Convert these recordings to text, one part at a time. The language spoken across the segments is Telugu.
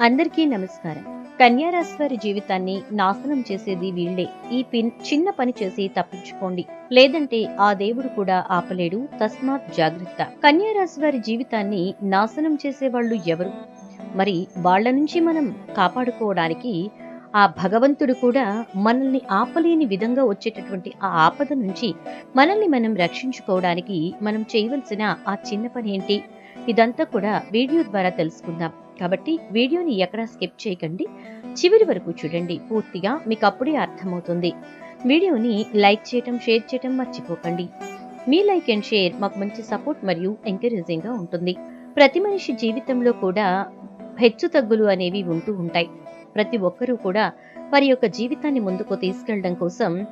అందరికీ నమస్కారం. కన్యారాశి వారి జీవితాన్ని నాశనం చేసేది వీళ్ళే ఈ పిన్ చిన్న పని చేసి తప్పించుకోండి. లేదంటే ఆ దేవుడు కూడా ఆపలేడు. తస్మాత్ జాగ్రత్త. కన్యారాశి వారి జీవితాన్ని నాశనం చేసే వాళ్ళు ఎవరు? మరి వాళ్ళ నుంచి మనం కాపాడుకోవడానికి ఆ భగవంతుడు కూడా మనల్ని ఆపలేని విధంగా వచ్చేటటువంటి ఆ ఆపద నుంచి మనల్ని మనం రక్షించుకోవడానికి మనం చేయవలసిన ఆ చిన్న పని ఏంటి? ఇదంతా కూడా వీడియో ద్వారా తెలుసుకుందాం. కాబట్టి వీడియోని ఎక్కడా స్కిప్ చేయకండి. చివరి వరకు చూడండి. పూర్తిగా మీకు అప్పుడే అర్థమవుతుంది. వీడియోని లైక్ చేయటం షేర్ చేయటం మర్చిపోకండి. మీ లైక్ అండ్ షేర్ మాకు మంచి సపోర్ట్ మరియు ఎంకరేజింగ్గా ఉంటుంది. ప్రతి మనిషి జీవితంలో కూడా హెచ్చు తగ్గులు అనేవి ఉంటూ ఉంటాయి. ప్రతి ఒక్కరూ కూడా వారి యొక్క జీవితాన్ని ముందుకు తీసుకెళ్ళడం కోసం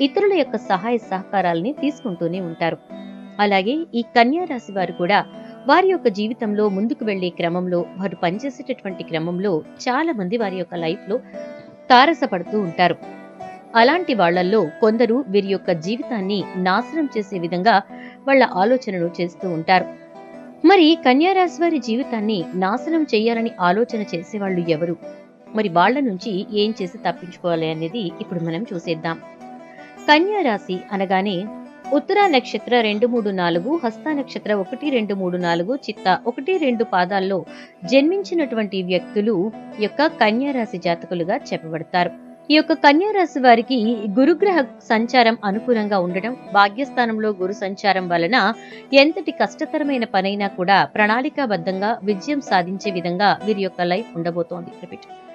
ఇతరుల యొక్క సహాయ సహకారాలని తీసుకుంటూనే ఉంటారు. అలాగే ఈ కన్యా రాశి వారు కూడా వారి యొక్క జీవితంలో ముందుకు వెళ్ళే క్రమంలో వారు పనిచేసేటటువంటి క్రమంలో చాలా మంది వారి యొక్క లైఫ్లో తారసపడుతూ ఉంటారు. అలాంటి వాళ్ళల్లో కొందరు వీరి యొక్క జీవితాన్ని నాశనం చేసే విధంగా వాళ్ళ ఆలోచనలు చేస్తూ ఉంటారు. మరి కన్యారాశి వారి జీవితాన్ని నాశనం చేయాలని ఆలోచన చేసేవాళ్ళు ఎవరు? మరి వాళ్ళ నుంచి ఏం చేసి తప్పించుకోవాలి అనేది ఇప్పుడు మనం చూసేద్దాం. కన్యా రాశి అనగానే ఉత్తర నక్షత్ర రెండు మూడు నాలుగు హస్త నక్షత్ర ఒకటి రెండు మూడు నాలుగు చిత్త ఒకటి రెండు పాదాల్లో జన్మించినటువంటి వ్యక్తులు యొక్క కన్యారాశి జాతకులుగా చెప్పబడతారు. ఈ యొక్క కన్యారాశి వారికి గురుగ్రహ సంచారం అనుకూలంగా ఉండడం భాగ్యస్థానంలో గురు సంచారం వలన ఎంతటి కష్టతరమైన పనైనా కూడా ప్రణాళికాబద్ధంగా విజయం సాధించే విధంగా వీరి యొక్క లైఫ్ ఉండబోతోంది. రిపీట్.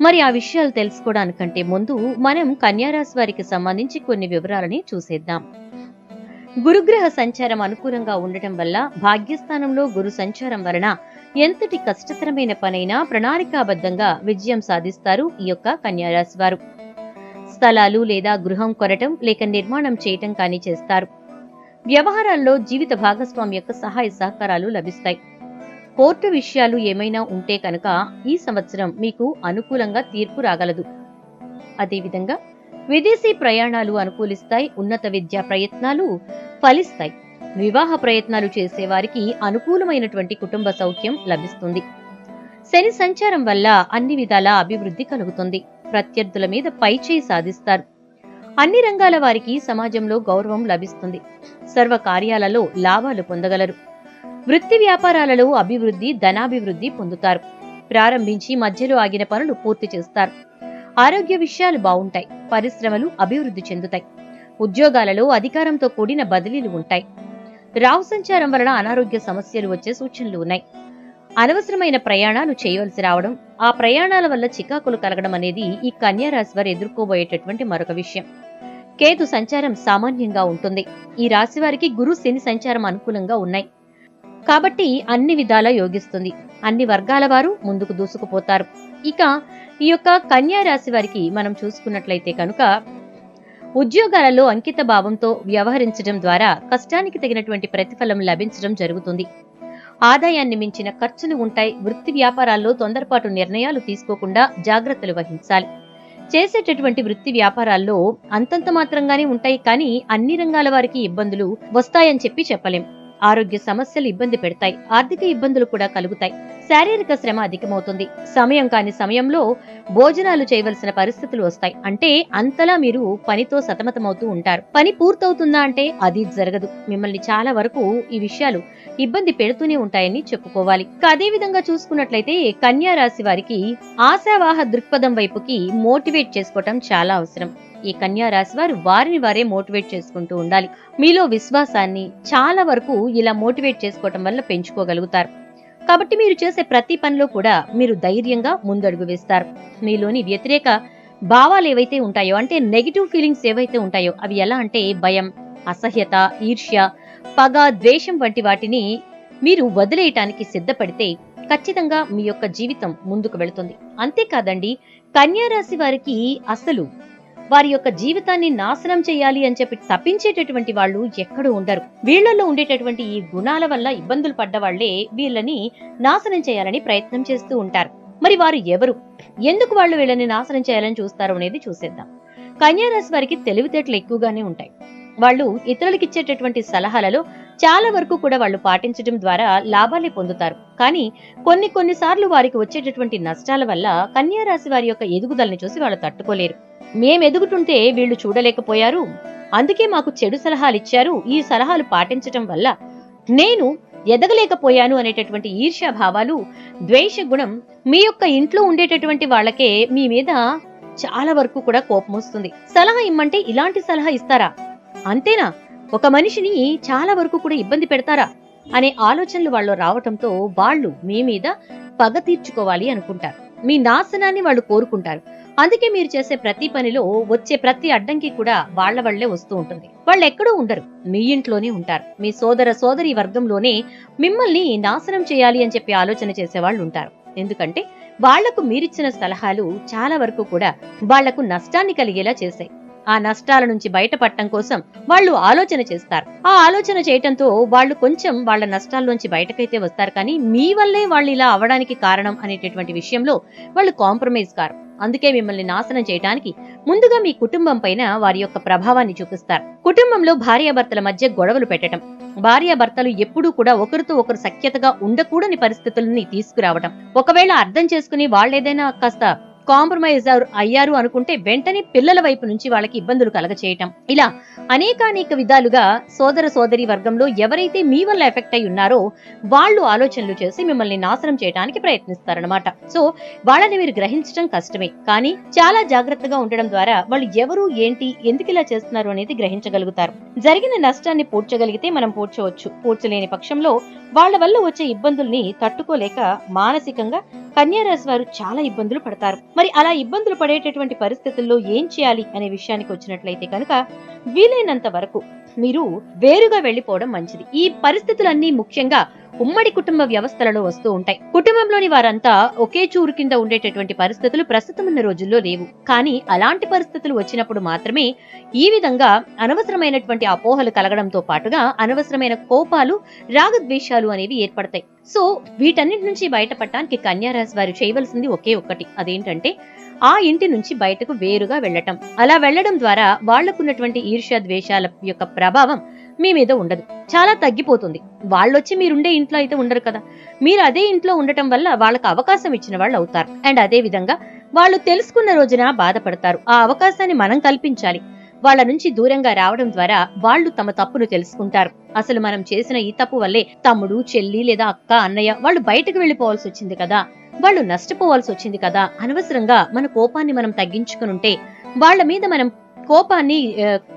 మరి ఆ విషయాలు తెలుసుకోవడానికంటే ముందు మనం కన్యారాశి వారికి సంబంధించి కొన్ని వివరాలని చూసేద్దాం. గురుగ్రహ సంచారం అనుకూలంగా ఉండటం వల్ల భాగ్యస్థానంలో గురు సంచారం వలన ఎంతటి కష్టతరమైన పనైనా ప్రణాళికాబద్ధంగా విజయం సాధిస్తారు ఈ యొక్క కన్యారాశి వారు. స్థలాలు లేదా గృహం కొనటం లేక నిర్మాణం చేయటం కానీ చేస్తారు. వ్యవహారాల్లో జీవిత భాగస్వామి యొక్క సహాయ సహకారాలు లభిస్తాయి. కోర్టు విషయాలు ఏమైనా ఉంటే కనుక ఈ సంవత్సరం మీకు అనుకూలంగా తీర్పు రాగలదు. అదేవిధంగా విదేశీ ప్రయాణాలు అనుకూలిస్తాయి ఉన్నత విద్యా ప్రయత్నాలు ఫలిస్తాయి. వివాహ ప్రయత్నాలు చేసేవారికి అనుకూలమైనటువంటి కుటుంబ సౌఖ్యం లభిస్తుంది. శని సంచారం వల్ల అన్ని విధాల అభివృద్ధి కలుగుతుంది. ప్రత్యర్థుల మీద పైచేయి సాధిస్తారు. అన్ని రంగాల వారికి సమాజంలో గౌరవం లభిస్తుంది. సర్వ కార్యాలలో లాభాలు పొందగలరు. వృత్తి వ్యాపారాలలో అభివృద్ధి ధనాభివృద్ధి పొందుతారు. ప్రారంభించి మధ్యలో ఆగిన పనులు పూర్తి చేస్తారు. ఆరోగ్య విషయాలు బాగుంటాయి. పరిశ్రమలు అభివృద్ధి చెందుతాయి. ఉద్యోగాలలో అధికారంతో కూడిన బదిలీలు ఉంటాయి. రావు సంచారం వలన అనారోగ్య సమస్యలు వచ్చే సూచనలు ఉన్నాయి. అనవసరమైన ప్రయాణాలు చేయవలసి రావడం ఆ ప్రయాణాల వల్ల చికాకులు కలగడం అనేది ఈ కన్యారాశి వారు ఎదుర్కోబోయేటటువంటి మరొక విషయం. కేతు సంచారం సామాన్యంగా ఉంటుంది. ఈ రాశి వారికి గురు శని సంచారం అనుకూలంగా ఉన్నాయి. కాబట్టి అన్ని విధాలా యోగిస్తుంది. అన్ని వర్గాల వారు ముందుకు దూసుకుపోతారు. ఇక ఈ యొక్క కన్యా రాశి వారికి మనం చూసుకున్నట్లయితే కనుక ఉద్యోగాలలో అంకిత భావంతో వ్యవహరించడం ద్వారా కష్టానికి తగినటువంటి ప్రతిఫలం లభించడం జరుగుతుంది. ఆదాయాన్ని మించిన ఖర్చులు ఉంటాయి. వృత్తి వ్యాపారాల్లో తొందరపాటు నిర్ణయాలు తీసుకోకుండా జాగ్రత్తలు వహించాలి. చేసేటటువంటి వృత్తి వ్యాపారాల్లో అంతంత మాత్రంగానే ఉంటాయి. కానీ అన్ని రంగాల వారికి ఇబ్బందులు వస్తాయని చెప్పి చెప్పలేం. ఆరోగ్య సమస్యలు ఇబ్బంది పెడతాయి. ఆర్థిక ఇబ్బందులు కూడా కలుగుతాయి. శారీరక శ్రమ అధికమవుతుంది. సమయం కాని సమయంలో భోజనాలు చేయవలసిన పరిస్థితులు వస్తాయి. అంటే అంతలా మీరు పనితో సతమతమవుతూ ఉంటారు. పని పూర్తవుతుందా అంటే అది జరగదు. మిమ్మల్ని చాలా వరకు ఈ విషయాలు ఇబ్బంది పెడుతూనే ఉంటాయని చెప్పుకోవాలి. అదే విధంగా చూసుకున్నట్లయితే కన్యా రాశి వారికి ఆశావాహ దృక్పథం వైపుకి మోటివేట్ చేసుకోవటం చాలా అవసరం. ఈ కన్యా రాశి వారు వారిని వారే మోటివేట్ చేసుకుంటూ ఉండాలి. మీలో విశ్వాసాన్ని చాలా వరకు ఇలా మోటివేట్ చేసుకోవటం వల్ల పెంచుకోగలుగుతారు. కాబట్టి మీరు చేసే ప్రతి పనిలో కూడా మీరు ధైర్యంగా ముందడుగు వేస్తారు. మీలోని వ్యతిరేక భావాలు ఏవైతే ఉంటాయో అంటే నెగిటివ్ ఫీలింగ్స్ ఏవైతే ఉంటాయో అవి ఎలా అంటే భయం అసహ్యత ఈర్ష్య పగ ద్వేషం వంటి వాటిని మీరు వదిలేయటానికి సిద్ధపడితే ఖచ్చితంగా మీ యొక్క జీవితం ముందుకు వెళుతుంది. అంతేకాదండి కన్యారాశి వారికి అసలు వారి యొక్క జీవితాన్ని నాశనం చేయాలి అని చెప్పి తప్పించేటటువంటి వాళ్ళు ఎక్కడూ ఉండరు. వీళ్ళలో ఉండేటటువంటి ఈ గుణాల వల్ల ఇబ్బందులు పడ్డ వాళ్ళే వీళ్ళని నాశనం చేయాలని ప్రయత్నం చేస్తూ ఉంటారు. మరి వారు ఎవరు? ఎందుకు వాళ్ళు వీళ్ళని నాశనం చేయాలని చూస్తారు అనేది చూసేద్దాం. కన్యారాశి వారికి తెలివితేటలు ఎక్కువగానే ఉంటాయి. వాళ్ళు ఇతరులకు ఇచ్చేటటువంటి సలహాలలో చాలా వరకు కూడా వాళ్ళు పాటించడం ద్వారా లాభాలే పొందుతారు. కానీ కొన్ని కొన్నిసార్లు వారికి వచ్చేటటువంటి నష్టాల వల్ల కన్యారాశి వారి యొక్క ఎదుగుదలని చూసి వాళ్ళు తట్టుకోలేరు. మేమెదుగుతుంటే వీళ్ళు వీళ్ళు చూడలేకపోయారు. అందుకే మాకు చెడు సలహాలిచ్చారు. ఈ సలహాలు పాటించటం వల్ల నేను ఎదగలేకపోయాను అనేటటువంటి ఈర్ష్యా భావాలు ద్వేష గుణం మీ యొక్క ఇంట్లో ఉండేటటువంటి వాళ్ళకే మీ మీద చాలా వరకు కూడా కోపం వస్తుంది సలహా ఇమ్మంటే ఇలాంటి సలహా ఇస్తారా? అంతేనా? ఒక మనిషిని చాలా వరకు కూడా ఇబ్బంది పెడతారా? అనే ఆలోచనలు వాళ్ళు రావటంతో వాళ్ళు మీ మీద పగ తీర్చుకోవాలి అనుకుంటారు. మీ నాశనాన్ని వాళ్ళు కోరుకుంటారు. అందుకే మీరు చేసే ప్రతి పనిలో వచ్చే ప్రతి అడ్డంకి కూడా వాళ్ళ వల్లే వస్తూ ఉంటుంది. వాళ్ళు ఎక్కడో ఉండరు. మీ ఇంట్లోనే ఉంటారు. మీ సోదర సోదరి వర్గంలోనే మిమ్మల్ని నాశనం చేయాలి అని చెప్పి ఆలోచన చేసే వాళ్ళు ఉంటారు. ఎందుకంటే వాళ్ళకు మీరిచ్చిన సలహాలు చాలా వరకు కూడా వాళ్ళకు నష్టాన్ని కలిగేలా చేశాయి. ఆ నష్టాల నుంచి బయటపడటం కోసం వాళ్ళు ఆలోచన చేస్తారు. ఆ ఆలోచన చేయటంతో వాళ్ళు కొంచెం వాళ్ళ నష్టాల్లోంచి బయటకైతే వస్తారు. కానీ మీ వల్లే వాళ్ళు ఇలా అవడానికి కారణం అనేటటువంటి విషయంలో వాళ్ళు కాంప్రమైజ్ కారు. అందుకే మిమ్మల్ని నాశనం చేయడానికి ముందుగా మీ కుటుంబం పైన వారి యొక్క ప్రభావాన్ని చూపిస్తారు. కుటుంబంలో భార్యాభర్తల మధ్య గొడవలు పెట్టడం భార్యాభర్తలు ఎప్పుడూ కూడా ఒకరితో ఒకరు సఖ్యతగా ఉండకూడని పరిస్థితులని తీసుకురావడం ఒకవేళ అర్థం చేసుకుని వాళ్ళేదైనా కాస్త కాంప్రమైజ్ అయ్యారు అనుకుంటే వెంటనే పిల్లల వైపు నుంచి వాళ్ళకి ఇబ్బందులు కలగచేయటం. ఇలా అనేకానేక విధాలుగా సోదర సోదరి వర్గంలో ఎవరైతే మీ వల్ల ఎఫెక్ట్ అయి ఉన్నారో వాళ్ళు ఆలోచనలు చేసి మిమ్మల్ని నాశనం చేయడానికి ప్రయత్నిస్తారనమాట సో వాళ్ళని మీరు గ్రహించడం కష్టమే. కానీ చాలా జాగ్రత్తగా ఉండడం ద్వారా వాళ్ళు ఎవరు ఏంటి ఎందుకు ఇలా చేస్తున్నారు అనేది గ్రహించగలుగుతారు. జరిగిన నష్టాన్ని పూడ్చగలిగితే మనం పూడ్చవచ్చు. పూడ్చలేని పక్షంలో వాళ్ళ వల్ల వచ్చే ఇబ్బందుల్ని తట్టుకోలేక మానసికంగా కన్యారాశి వారు చాలా ఇబ్బందులు పడతారు. మరి అలా ఇబ్బందులు పడేటటువంటి పరిస్థితుల్లో ఏం చేయాలి అనే విషయానికి వచ్చినట్లయితే కనుక వీలైనంత వరకు మీరు వేరుగా వెళ్ళిపోవడం మంచిది. ఈ పరిస్థితులన్నీ ముఖ్యంగా ఉమ్మడి కుటుంబ వ్యవస్థలలో వస్తూ ఉంటాయి. కుటుంబంలోని వారంతా ఒకే చూరు కింద ఉండేటటువంటి పరిస్థితులు ప్రస్తుతం ఉన్న రోజుల్లో లేవు. కానీ అలాంటి పరిస్థితులు వచ్చినప్పుడు మాత్రమే ఈ విధంగా అనవసరమైనటువంటి అపోహలు కలగడంతో పాటుగా అనవసరమైన కోపాలు రాగద్వేషాలు అనేవి ఏర్పడతాయి. సో వీటన్నిటి నుంచి బయటపడటానికి కన్యారాశి వారు చేయవలసింది ఒకే ఒక్కటి. అదేంటంటే ఆ ఇంటి నుంచి బయటకు వేరుగా వెళ్ళటం అలా వెళ్ళడం ద్వారా వాళ్ళకున్నటువంటి ఈర్ష్య ద్వేషాల యొక్క ప్రభావం మీ మీద ఉండదు. చాలా తగ్గిపోతుంది. వాళ్ళొచ్చి మీరుండే ఇంట్లో అయితే ఉండరు కదా. మీరు అదే ఇంట్లో ఉండటం వల్ల వాళ్ళకి అవకాశం ఇచ్చిన వాళ్ళు అవుతారు. అండ్ అదే విధంగా వాళ్ళు తెలుసుకున్న రోజున బాధపడతారు. ఆ అవకాశాన్ని మనం కల్పించాలి. వాళ్ళ నుంచి దూరంగా రావడం ద్వారా వాళ్ళు తమ తప్పును తెలుసుకుంటారు. అసలు మనం చేసిన ఈ తప్పు వల్లే తమ్ముడు చెల్లి లేదా అక్క అన్నయ్య వాళ్ళు బయటకు వెళ్ళిపోవాల్సి వచ్చింది కదా. వాళ్ళు నష్టపోవాల్సి వచ్చింది కదా? అనవసరంగా మన కోపాన్ని మనం తగ్గించుకునుంటే వాళ్ళ మీద మనం కోపాన్ని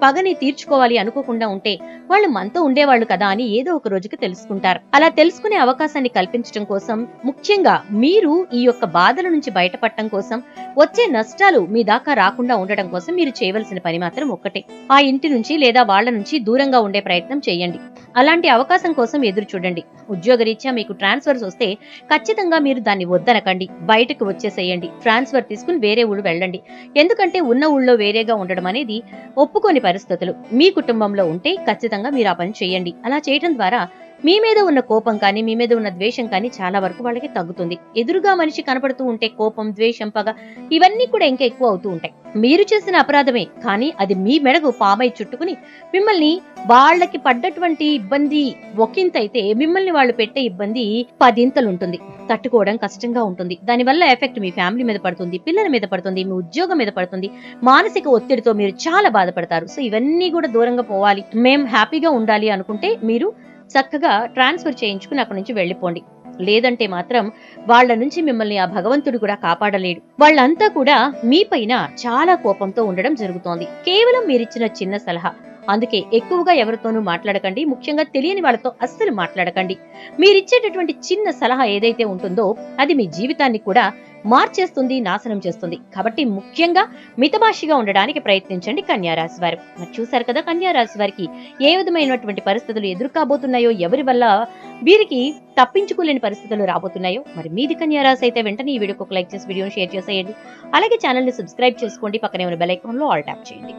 పగని తీర్చుకోవాలి అనుకోకుండా ఉంటే వాళ్ళు మనతో ఉండేవాళ్ళు కదా అని ఏదో ఒక రోజుకి తెలుసుకుంటారు. అలా తెలుసుకునే అవకాశాన్ని కల్పించడం కోసం ముఖ్యంగా మీరు ఈ యొక్క బాధల నుంచి బయటపడటం కోసం వచ్చే నష్టాలు మీ దాకా రాకుండా ఉండటం కోసం మీరు చేయవలసిన పని మాత్రం ఒక్కటే. ఆ ఇంటి నుంచి లేదా వాళ్ళ నుంచి దూరంగా ఉండే ప్రయత్నం చేయండి. అలాంటి అవకాశం కోసం ఎదురు చూడండి. ఉద్యోగరీత్యా మీకు ట్రాన్స్ఫర్స్ వస్తే ఖచ్చితంగా మీరు దాన్ని వద్దనకండి. బయటకు వచ్చేసేయండి. ట్రాన్స్ఫర్ తీసుకుని వేరే ఊళ్ళు వెళ్ళండి. ఎందుకంటే ఉన్న ఊళ్ళో వేరేగా ఉండడం అనేది ఒప్పుకోని పరిస్థితులు. మీ కుటుంబంలో ఉంటే ఖచ్చితంగా మీరు ఆ పని చేయండి. అలా చేయడం ద్వారా మీ మీద ఉన్న కోపం కానీ మీ మీద ఉన్న ద్వేషం కానీ చాలా వరకు వాళ్ళకి తగ్గుతుంది. ఎదురుగా మనిషి కనపడుతూ ఉంటే కోపం ద్వేషం పగ ఇవన్నీ కూడా ఇంకా ఎక్కువ అవుతూ ఉంటాయి. మీరు చేసిన అపరాధమే కానీ అది మీ మెడకు పామై చుట్టుకుని మిమ్మల్ని వాళ్ళకి పడ్డటువంటి ఇబ్బంది ఒకంతైతే మిమ్మల్ని వాళ్ళు పెట్టే ఇబ్బంది పదింతలు ఉంటుంది తట్టుకోవడం కష్టంగా ఉంటుంది. దానివల్ల ఎఫెక్ట్ మీ ఫ్యామిలీ మీద పడుతుంది పిల్లల మీద పడుతుంది మీ ఉద్యోగం మీద పడుతుంది మానసిక ఒత్తిడితో మీరు చాలా బాధపడతారు. సో ఇవన్నీ కూడా దూరంగా పోవాలి. మేం హ్యాపీగా ఉండాలి అనుకుంటే మీరు చక్కగా ట్రాన్స్ఫర్ చేయించుకుని అక్కడి నుంచి వెళ్ళిపోండి. లేదంటే మాత్రం వాళ్ళ నుంచి మిమ్మల్ని ఆ భగవంతుడు కూడా కాపాడలేడు. వాళ్ళంతా కూడా మీ పైన చాలా కోపంతో ఉండడం జరుగుతోంది. కేవలం మీరిచ్చిన చిన్న సలహా. అందుకే ఎక్కువగా ఎవరితోనూ మాట్లాడకండి. ముఖ్యంగా తెలియని వాళ్ళతో అస్సలు మాట్లాడకండి. మీరిచ్చేటటువంటి చిన్న సలహా ఏదైతే ఉంటుందో అది మీ జీవితాన్ని కూడా మార్చేస్తుంది నాశనం చేస్తుంది. కాబట్టి ముఖ్యంగా మితభాషిగా ఉండడానికి ప్రయత్నించండి కన్యారాశి వారు. మరి చూశారు కదా కన్యారాశి వారికి ఏ విధమైనటువంటి పరిస్థితులు ఎదురు కాబోతున్నాయో ఎవరి వల్ల వీరికి తప్పించుకోలేని పరిస్థితులు రాబోతున్నాయో మరి మీది కన్యారాశి అయితే వెంటనే ఈ వీడియోకి ఒక లైక్ చేసి వీడియోని షేర్ చేసేయండి. అలాగే ఛానల్ని సబ్స్క్రైబ్ చేసుకోండి. పక్కనే ఉన్న బెల్ ఐకాన్లో ఆల్ ట్యాప్ చేయండి.